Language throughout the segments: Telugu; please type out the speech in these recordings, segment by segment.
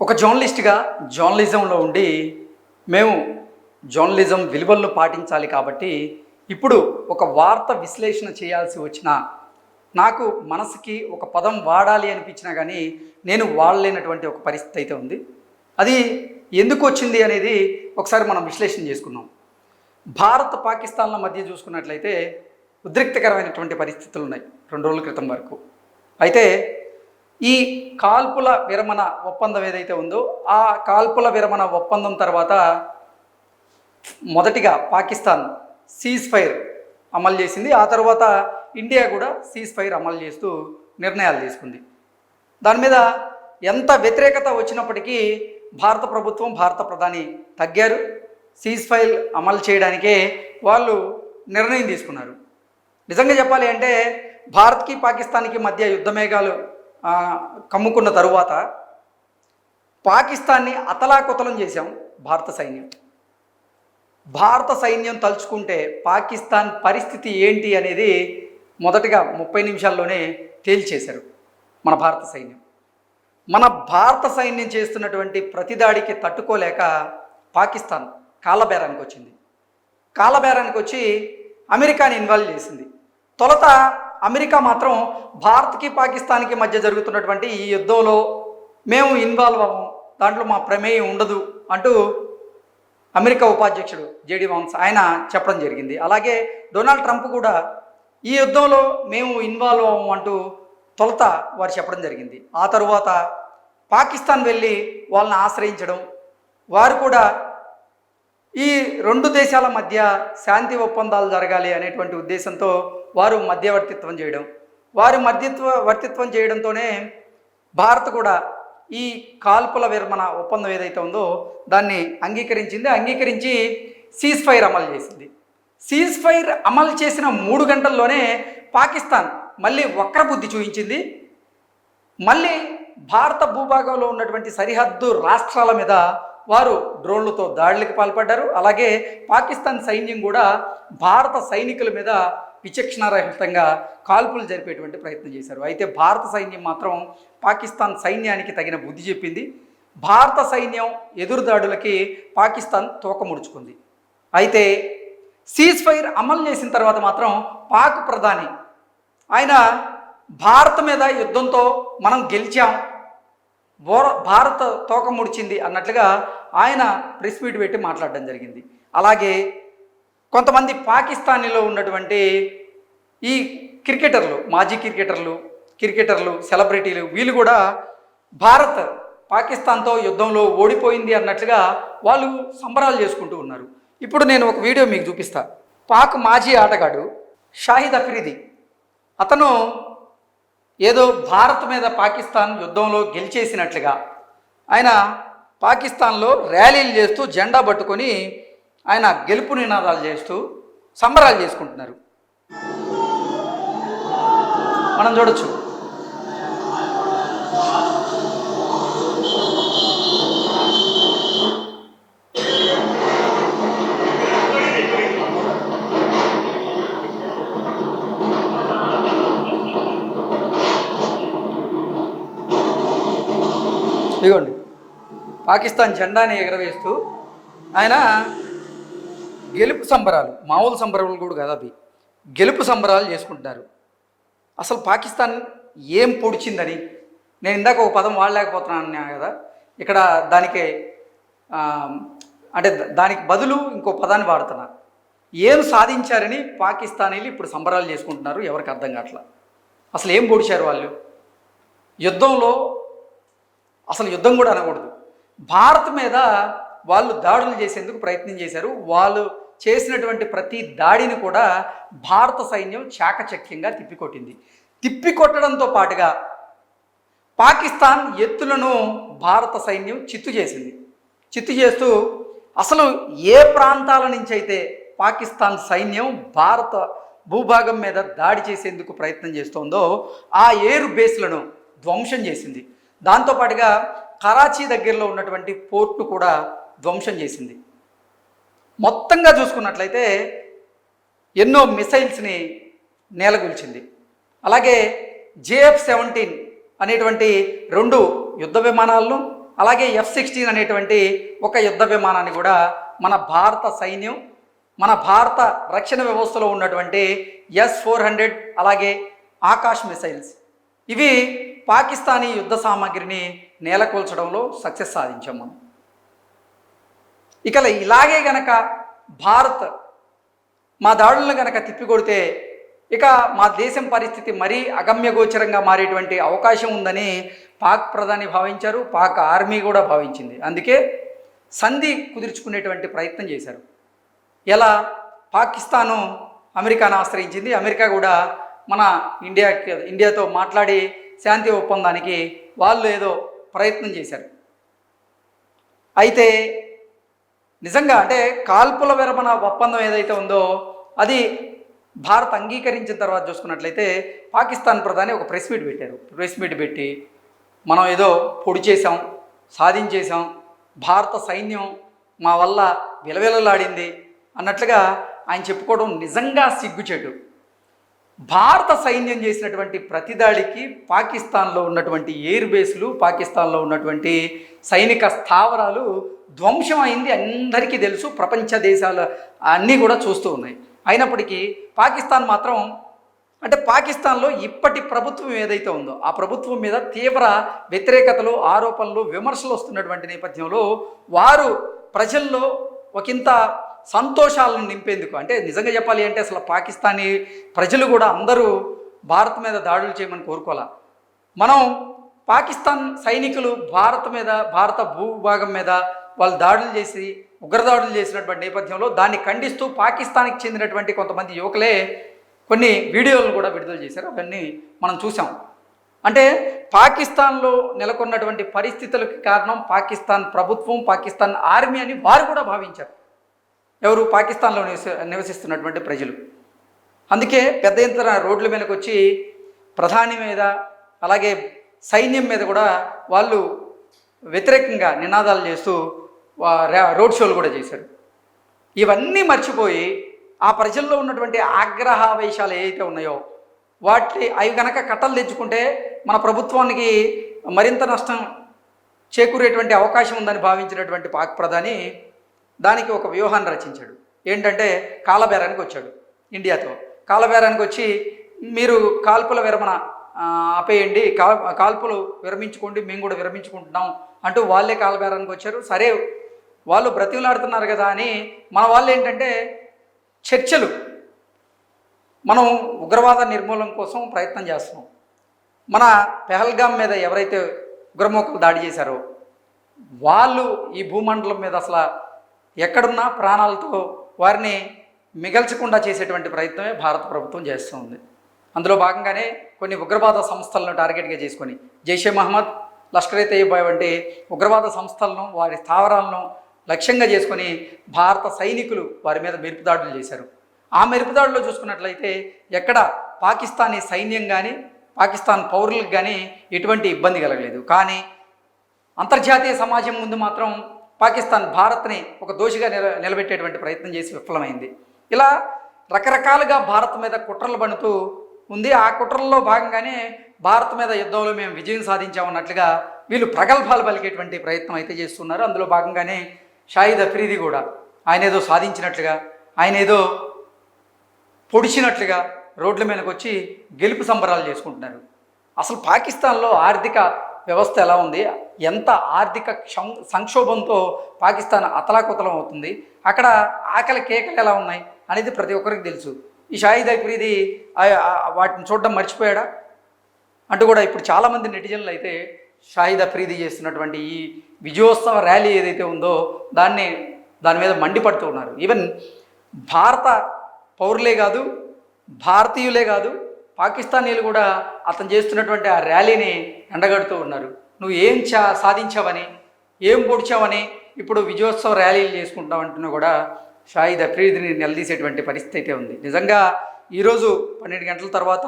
ఒక జర్నలిస్ట్గా జర్నలిజంలో ఉండి మేము జర్నలిజం విలువలను పాటించాలి కాబట్టి ఇప్పుడు ఒక వార్త విశ్లేషణ చేయాల్సి వచ్చిన నాకు మనసుకి ఒక పదం వాడాలి అనిపించినా కానీ నేను వాడలేనటువంటి ఒక పరిస్థితి అయితే ఉంది. అది ఎందుకు వచ్చింది అనేది ఒకసారి మనం విశ్లేషణ చేసుకున్నాం భారత్ పాకిస్తాన్ల మధ్య చూసుకున్నట్లయితే ఉద్రిక్తకరమైనటువంటి పరిస్థితులు ఉన్నాయి రెండు రోజుల క్రితం వరకు. అయితే ఈ కాల్పుల విరమణ ఒప్పందం ఏదైతే ఉందో ఆ కాల్పుల విరమణ ఒప్పందం తర్వాత మొదటిగా పాకిస్తాన్ సీజ్ ఫైర్ అమలు చేసింది. ఆ తర్వాత ఇండియా కూడా సీజ్ ఫైర్ అమలు చేస్తూ నిర్ణయాలు తీసుకుంది. దాని మీద ఎంత వ్యతిరేకత వచ్చినప్పటికీ భారత ప్రభుత్వం భారత ప్రధాని తగ్గారు. సీజ్ ఫైర్ అమలు చేయడానికే వాళ్ళు నిర్ణయం తీసుకున్నారు. నిజంగా చెప్పాలి అంటే భారత్కి పాకిస్తాన్కి మధ్య యుద్ధమేఘాలు కమ్ముకున్న తరువాత పాకిస్తాన్ని అతలాకుతలం చేశాం భారత సైన్యం. భారత సైన్యం తలుచుకుంటే పాకిస్తాన్ పరిస్థితి ఏంటి అనేది మొదటగా ముప్పై నిమిషాల్లోనే తేల్చేశారు మన భారత సైన్యం. మన భారత సైన్యం చేస్తున్నటువంటి ప్రతిదాడికి తట్టుకోలేక పాకిస్తాన్ కాలబేరానికి వచ్చింది కాలబేరానికి వచ్చి అమెరికాని ఇన్వాల్వ్ చేసింది. తొలత అమెరికా మాత్రం భారత్కి పాకిస్తాన్కి మధ్య జరుగుతున్నటువంటి ఈ యుద్ధంలో మేము ఇన్వాల్వ్ అవ్వం దాంట్లో మా ప్రమేయం ఉండదు అంటూ అమెరికా ఉపాధ్యక్షుడు జేడి వాన్స్ ఆయన చెప్పడం జరిగింది. అలాగే డొనాల్డ్ ట్రంప్ కూడా ఈ యుద్ధంలో మేము ఇన్వాల్వ్ అవ్వం అంటూ తొలత వారు చెప్పడం జరిగింది. ఆ తరువాత పాకిస్తాన్ వెళ్ళి వాళ్ళని ఆశ్రయించడం వారు కూడా ఈ రెండు దేశాల మధ్య శాంతి ఒప్పందాలు జరగాలి అనేటువంటి ఉద్దేశంతో వారు మధ్యవర్తిత్వం చేయడం. వారు మధ్యత్వ వర్తిత్వం చేయడంతోనే భారత్ కూడా ఈ కాల్పుల విరమణ ఒప్పందం ఏదైతే ఉందో దాన్ని అంగీకరించింది. అంగీకరించి సీజ్ ఫైర్ అమలు చేసింది. సీజ్ ఫైర్ అమలు చేసిన మూడు గంటల్లోనే పాకిస్తాన్ మళ్ళీ వక్రబుద్ధి చూపించింది. మళ్ళీ భారత భూభాగంలో ఉన్నటువంటి సరిహద్దు రాష్ట్రాల మీద వారు డ్రోన్లతో దాడులకు పాల్పడ్డారు. అలాగే పాకిస్తాన్ సైన్యం కూడా భారత సైనికుల మీద విచక్షణారహితంగా కాల్పులు జరిపేటువంటి ప్రయత్నం చేశారు. అయితే భారత సైన్యం మాత్రం పాకిస్తాన్ సైన్యానికి తగిన బుద్ధి చెప్పింది. భారత సైన్యం ఎదురుదాడులకి పాకిస్తాన్ తోకముడుచుకుంది అయితే సీజ్ ఫైర్ అమలు చేసిన తర్వాత మాత్రం పాక్ ప్రధాని ఆయన భారత్ మీద యుద్ధంతో మనం గెలిచాం బోర భారత తోక ముడిచింది అన్నట్లుగా ఆయన ప్రెస్ మీట్ పెట్టి మాట్లాడడం జరిగింది. అలాగే కొంతమంది పాకిస్తానీలో ఉన్నటువంటి ఈ క్రికెటర్లు మాజీ క్రికెటర్లు క్రికెటర్లు సెలబ్రిటీలు వీళ్ళు కూడా భారత్ పాకిస్తాన్తో యుద్ధంలో ఓడిపోయింది అన్నట్లుగా వాళ్ళు సంబరాలు చేసుకుంటూ ఉన్నారు. ఇప్పుడు నేను ఒక వీడియో మీకు చూపిస్తా. పాక్ మాజీ ఆటగాడు షాహిద్ అఫ్రీది అతను ఏదో భారత్ మీద పాకిస్తాన్ యుద్ధంలో గెలిచేసినట్లుగా ఆయన పాకిస్తాన్లో ర్యాలీలు చేస్తూ జెండా పట్టుకొని ఆయన గెలుపు నినాదాలు చేస్తూ సంబరాలు చేసుకుంటున్నారు. మనం చూడొచ్చు. ఇదిగోండి. పాకిస్తాన్ జెండాని ఎగరవేస్తూ ఆయన గెలుపు సంబరాలు మామూలు సంబరాలు కూడా కాదు అవి. గెలుపు సంబరాలు చేసుకుంటున్నారు. అసలు పాకిస్తాన్ ఏం పొడిచిందని? నేను ఇందాక ఒక పదం వాడలేకపోతున్నాను కదా. ఇక్కడ దానికి అంటే దానికి బదులు ఇంకో పదాన్ని వాడుతున్నా. ఏం సాధించారని పాకిస్తానీలు ఇప్పుడు సంబరాలు చేసుకుంటున్నారు ఎవరికి అర్థం కావట్లా? అసలు ఏం పొడిచారు వాళ్ళు? యుద్ధంలో అసలు యుద్ధం కూడా అనకూడదు. భారత్ మీద వాళ్ళు దాడులు చేసేందుకు ప్రయత్నం చేశారు. వాళ్ళు చేసినటువంటి ప్రతి దాడిని కూడా భారత సైన్యం చాకచక్యంగా తిప్పికొట్టింది. తిప్పికొట్టడంతో పాటుగా పాకిస్తాన్ ఎత్తులను భారత సైన్యం చిత్తు చేసింది. చిత్తు చేస్తూ అసలు ఏ ప్రాంతాల నుంచి అయితే పాకిస్తాన్ సైన్యం భారత భూభాగం మీద దాడి చేసేందుకు ప్రయత్నం చేస్తోందో ఆ ఎయిర్ బేస్లను ధ్వంసం చేసింది. దాంతోపాటుగా కరాచీ దగ్గరలో ఉన్నటువంటి పోర్ట్ను కూడా ధ్వంసం చేసింది. మొత్తంగా చూసుకున్నట్లయితే ఎన్నో మిసైల్స్ని నేలగొల్చింది. అలాగే జేఎఫ్ సెవెంటీన్ అనేటువంటి రెండు యుద్ధ విమానాలను అలాగే ఎఫ్ సిక్స్టీన్ అనేటువంటి ఒక యుద్ధ విమానాన్ని కూడా మన భారత సైన్యం మన భారత రక్షణ వ్యవస్థలో ఉన్నటువంటి ఎస్ ఫోర్ హండ్రెడ్ అలాగే ఆకాష్ మిసైల్స్. ఇవి పాకిస్తానీ యుద్ధ సామాగ్రిని నేలకొల్చడంలో సక్సెస్ సాధించాం మనం. ఇక ఇలాగే గనక భారత్ మా దాడులను గనక తిప్పికొడితే ఇక మా దేశం పరిస్థితి మరీ అగమ్యగోచరంగా మారేటువంటి అవకాశం ఉందని పాక్ ప్రధాని భావించారు పాక్ ఆర్మీ కూడా భావించింది. అందుకే సంధి కుదుర్చుకునేటువంటి ప్రయత్నం చేశారు. ఎలా? పాకిస్తాను అమెరికాను ఆశ్రయించింది. అమెరికా కూడా మన ఇండియా ఇండియాతో మాట్లాడి శాంతి ఒప్పందానికి వాళ్ళు ఏదో ప్రయత్నం చేశారు. అయితే నిజంగా అంటే కాల్పుల విరమణ ఒప్పందం ఏదైతే ఉందో అది భారత్ అంగీకరించిన తర్వాత చూసుకున్నట్లయితే పాకిస్తాన్ ప్రధాని ఒక ప్రెస్ మీట్ పెట్టారు. ప్రెస్ మీట్ పెట్టి మనం ఏదో పొడి చేసాం సాధించేసాం భారత సైన్యం మా వల్ల విలవిలలాడింది అన్నట్లుగా ఆయన చెప్పుకోవడం నిజంగా సిగ్గుచేటు. భారత సైన్యం చేసినటువంటి ప్రతిదాడికి పాకిస్తాన్లో ఉన్నటువంటి ఎయిర్ బేస్లు పాకిస్తాన్లో ఉన్నటువంటి సైనిక స్థావరాలు ధ్వంసం అయింది అందరికీ తెలుసు. ప్రపంచ దేశాలు అన్నీ కూడా చూస్తూ ఉన్నాయి. అయినప్పటికీ పాకిస్తాన్ మాత్రం అంటే పాకిస్తాన్లో ఇప్పటి ప్రభుత్వం ఏదైతే ఉందో ఆ ప్రభుత్వం మీద తీవ్ర వ్యతిరేకతలు ఆరోపణలు విమర్శలు వస్తున్నటువంటి నేపథ్యంలో వారు ప్రజల్లో ఒకంత సంతోషాలను నింపేందుకు. అంటే నిజంగా చెప్పాలి అంటే అసలు పాకిస్తానీ ప్రజలు కూడా అందరూ భారత్ మీద దాడులు చేయమని కోరుకోవాలా? మనం పాకిస్తాన్ సైనికులు భారత్ మీద భారత భూభాగం మీద వాళ్ళు దాడులు చేసి ఉగ్రదాడులు చేసినటువంటి నేపథ్యంలో దాన్ని ఖండిస్తూ పాకిస్తాన్కి చెందినటువంటి కొంతమంది యువకులే కొన్ని వీడియోలను కూడా విడుదల చేశారు. అవన్నీ మనం చూసాం అంటే పాకిస్తాన్లో నెలకొన్నటువంటి పరిస్థితులకు కారణం పాకిస్తాన్ ప్రభుత్వం పాకిస్తాన్ ఆర్మీ అని వారు కూడా భావించారు. ఎవరు పాకిస్తాన్లో నివసిస్తున్నటువంటి ప్రజలు. అందుకే పెద్ద ఎత్తున రోడ్ల మీదకి వచ్చి ప్రధాని మీద అలాగే సైన్యం మీద కూడా వాళ్ళు వ్యతిరేకంగా నినాదాలు చేస్తూ రోడ్ షోలు కూడా చేశారు. ఇవన్నీ మర్చిపోయి ఆ ప్రజల్లో ఉన్నటువంటి ఆగ్రహావేశాలు ఏవైతే ఉన్నాయో వాటి అవి కనుక కట్టలు తెచ్చుకుంటే మన ప్రభుత్వానికి మరింత నష్టం చేకూరేటువంటి అవకాశం ఉందని భావించినటువంటి పాక్ ప్రధాని దానికి ఒక వ్యూహాన్ని రచించాడు. ఏంటంటే కాలబేరానికి వచ్చాడు ఇండియాతో. కాలబేరానికి వచ్చి మీరు కాల్పుల విరమణ ఆపేయండి కా కాల్పులు విరమించుకోండి మేము కూడా విరమించుకుంటున్నాం అంటూ వాళ్ళే కాలబేరానికి వచ్చారు. సరే వాళ్ళు బ్రతిమలాడుతున్నారు కదా అని మన వాళ్ళు ఏంటంటే చర్చలు. మనం ఉగ్రవాద నిర్మూలన కోసం ప్రయత్నం చేస్తున్నాం. మన పెహల్గాం మీద ఎవరైతే ఉగ్రమోకలు దాడి చేశారో వాళ్ళు ఈ భూమండలం మీద అసలు ఎక్కడున్నా ప్రాణాలతో వారిని మిగల్చకుండా చేసేటువంటి ప్రయత్నమే భారత ప్రభుత్వం చేస్తుంది అందులో భాగంగానే కొన్ని ఉగ్రవాద సంస్థలను టార్గెట్గా చేసుకొని జైషే మహమ్మద్ లష్కర్ ఏ వంటి ఉగ్రవాద సంస్థలను వారి స్థావరాలను లక్ష్యంగా చేసుకొని భారత సైనికులు వారి మీద మెరుపుదాడులు చేశారు. ఆ మెరుపుదాడులో చూసుకున్నట్లయితే ఎక్కడ పాకిస్తానీ సైన్యం కానీ పాకిస్తాన్ పౌరులకు కానీ ఎటువంటి ఇబ్బంది కలగలేదు. కానీ అంతర్జాతీయ సమాజం ముందు మాత్రం పాకిస్తాన్ భారత్ని ఒక దోషిగా నిల నిలబెట్టేటువంటి ప్రయత్నం చేసి విఫలమైంది. ఇలా రకరకాలుగా భారత్ మీద కుట్రలు పడుతూ ఉంది. ఆ కుట్రల్లో భాగంగానే భారత్ మీద యుద్ధంలో మేము విజయం సాధించామన్నట్లుగా వీళ్ళు ప్రగల్భాలు పలికేటువంటి ప్రయత్నం అయితే చేస్తున్నారు. అందులో భాగంగానే షాయిద్ అఫ్రీది కూడా ఆయన ఏదో సాధించినట్లుగా ఆయన ఏదో పొడిచినట్లుగా రోడ్ల మీదకి వచ్చి గెలుపు సంబరాలు చేసుకుంటున్నారు. అసలు పాకిస్తాన్లో ఆర్థిక వ్యవస్థ ఎలా ఉంది? ఎంత ఆర్థిక క్షం సంక్షోభంతో పాకిస్తాన్ అతలాకుతలం అవుతుంది? అక్కడ ఆకలి కేకలు ఎలా ఉన్నాయి? అనేది ప్రతి ఒక్కరికి తెలుసు. ఈ షాహిద్ అఫ్రీది వాటిని చూడడం మర్చిపోయాడా? అంటూ కూడా ఇప్పుడు చాలామంది నెటిజన్లు అయితే షాహిద్ అఫ్రీది చేస్తున్నటువంటి ఈ విజయోత్సవ ర్యాలీ ఏదైతే ఉందో దాన్ని దాని మీద మండిపడుతూ ఉన్నారు. ఈవెన్ భారత పౌరులే కాదు భారతీయులే కాదు పాకిస్తానీలు కూడా అతను చేస్తున్నటువంటి ఆ ర్యాలీని ఎండగడుతూ ఉన్నారు. నువ్వు ఏం చా సాధించావని ఏం పొడిచావని ఇప్పుడు విజయోత్సవ ర్యాలీలు చేసుకుంటావు అంటున్నా కూడా షాహిద్ అఫ్రీదిని నిలదీసేటువంటి పరిస్థితి అయితే ఉంది. నిజంగా ఈరోజు పన్నెండు గంటల తర్వాత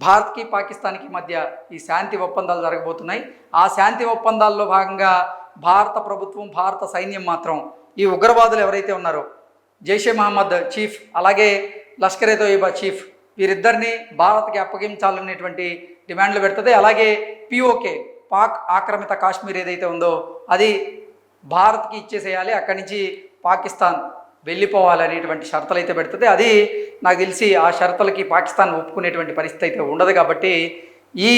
భారత్కి పాకిస్తాన్కి మధ్య ఈ శాంతి ఒప్పందాలు జరగబోతున్నాయి. ఆ శాంతి ఒప్పందాల్లో భాగంగా భారత ప్రభుత్వం భారత సైన్యం మాత్రం ఈ ఉగ్రవాదులు ఎవరైతే ఉన్నారో జైషే మహమ్మద్ చీఫ్ అలాగే లష్కర్ ఏ తోయిబా చీఫ్ వీరిద్దరిని భారత్కి అప్పగించాలనేటువంటి డిమాండ్లు పెడుతుంది. అలాగే పిఓకే పాక్ ఆక్రమిత కాశ్మీర్ ఏదైతే ఉందో అది భారత్కి ఇచ్చేసేయాలి అక్కడి నుంచి పాకిస్తాన్ వెళ్ళిపోవాలనేటువంటి షరతులు అయితే పెడుతుంది. అది నాకు తెలిసి ఆ షరతులకి పాకిస్తాన్ ఒప్పుకునేటువంటి పరిస్థితి అయితే ఉండదు కాబట్టి ఈ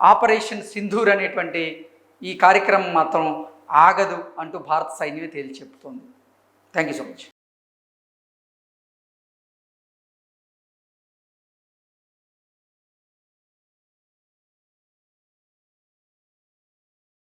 ఆపరేషన్ సింధూర్ అనేటువంటి ఈ కార్యక్రమం మాత్రం ఆగదు అంటూ భారత సైన్యమే తేల్చి చెప్తోంది. Thank you so much.